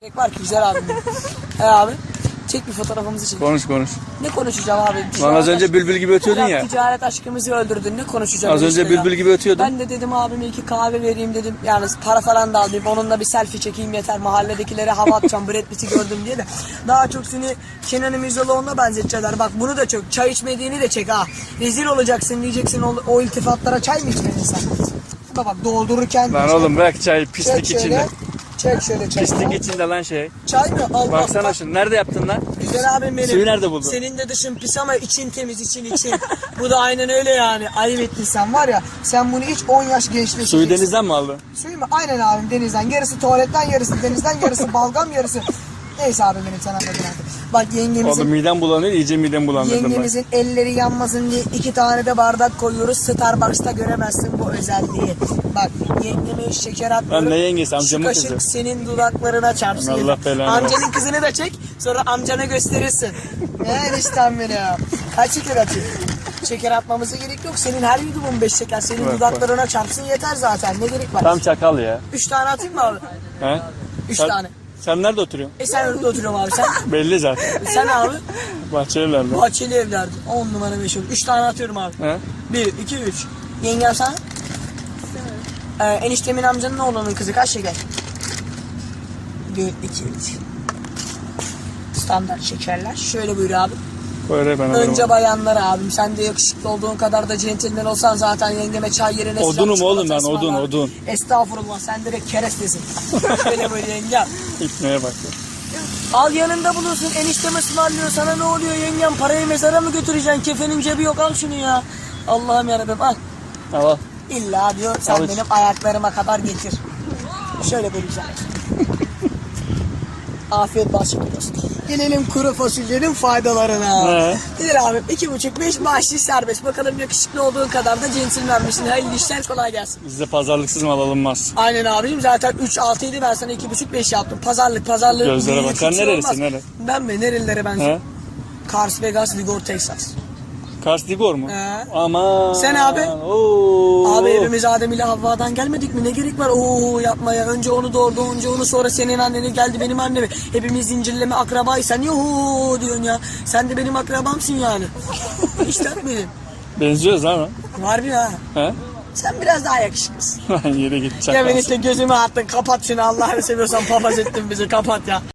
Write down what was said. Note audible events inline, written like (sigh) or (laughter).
Gerek var ki güzel benim. (laughs) He abi. Çek bir fotoğrafımızı çek. Konuş konuş. Ne konuşacağım abi? Lan Ticaret az önce aşkı- bülbül gibi ötüyordun Ya. Ticaret aşkımızı öldürdün. Ne konuşacağım? Az önce işte ya? bülbül gibi ötüyordun. Ben de dedim abime iki kahve vereyim dedim. Yani para falan da alayım. Onunla bir selfie çekeyim yeter. Mahalledekilere hava atacağım. Brad Pitt'i gördüm diye de. Daha çok seni Kenan İmirzalıoğlu'na benzetecekler. Bak bunu da çok. Çay içmediğini de çek ha. Rezil olacaksın diyeceksin o, o iltifatlara çay mı içmedin sen? Bak bak doldururken. Lan oğlum bırak çay çek pislik şöyle. içinde. Çek şöyle çay. Pislik içinde lan şey. Çay mı? Allah Baksana şunu. Nerede yaptın lan? Güzel abim benim. Suyu nerede buldun? Senin de dışın pis ama için temiz için için. Bu da aynen öyle yani. Ayıp ettin sen var ya. Sen bunu iç 10 yaş gençleşeceksin. Suyu denizden mi aldın? Suyu mu? Aynen abim denizden. Yarısı tuvaletten yarısı denizden yarısı balgam yarısı. Neyse abim benim sen anladın artık. Bak yengemizin Oğlum midem bulanıyor iyice midem bulandırdım bak. Yengemizin elleri yanmasın diye iki tane de bardak koyuyoruz. Starbucks'ta göremezsin bu özelliği. Bak yengeme şeker atmıyorum. Lan ne yengesi, Şu amcamın kaşık kızı. senin dudaklarına çarpsın. Allah yeter. belanı Amcanın kızını da çek. Sonra amcana gösterirsin. Ne eniştem benim. Kaç şeker atayım? Şeker atmamıza gerek yok. Senin her yudumun beş şeker. Senin Bak, dudaklarına çarpsın yeter zaten. Ne gerek var? Tam çakal ya. Üç tane atayım mı abi? He? Üç Sen- tane. Sen nerede oturuyorsun? E sen orada oturuyorum abi sen. (laughs) Belli zaten. sen abi. Bahçeliler'de. Bahçeli evlerdi. On numara meşhur. Üç tane atıyorum abi. He? Bir, iki, üç. Yengem sen? Ee, eniştemin amcanın oğlunun kızı kaç şeker? Bir, iki, üç. Standart şekerler. Şöyle buyur abi. Böyle ben alırım. Önce bayanlar abim. Sen de yakışıklı olduğun kadar da centilmen olsan zaten yengeme çay yerine sıcak Odunum çikolata oğlum ben, odun, ısmarlar. odun. Estağfurullah sen direkt kerestesin. (laughs) Şöyle böyle yengem. İpneye bak. Al yanında bulunsun eniştem ısmarlıyor sana ne oluyor yengem parayı mezara mı götüreceksin kefenin cebi yok al şunu ya. Allah'ım yarabbim al. Al al. İlla diyor sen Al iç. benim ayaklarıma kadar getir. Şöyle böleceğim. (laughs) Afiyet bal şeker olsun. Gelelim kuru fasulyenin faydalarına. Gelir abim iki buçuk beş bahşiş serbest. Bakalım yakışıklı olduğun kadar da centilmen misin? Hayırlı işler kolay gelsin. Bizde pazarlıksız mal alınmaz. Aynen abicim zaten 3 6 idi ben sana iki buçuk beş yaptım. Pazarlık pazarlık. Gözlere büyük bak. hiç Sen şey nerelisin, nere? Ben mi? Nerelilere benziyorum? He? Kars, Vegas, Vigor, Texas. Kars Digor mu? He. Aman. Sen abi? Oo. Abi evimiz Adem ile Havva'dan gelmedik mi? Ne gerek var oo yapmaya? Önce onu doğurdu, önce onu sonra senin anneni geldi benim annemi. Hepimiz zincirleme akrabayız. Sen niye hoo diyorsun ya? Sen de benim akrabamsın yani. (laughs) İşte benim. Benziyoruz ama. Var bir ha. He? Sen biraz daha yakışıklısın. (laughs) Yere git Ya çakal. ben işte gözümü attın kapat şunu Allah'ını seviyorsan papaz ettin bizi kapat ya.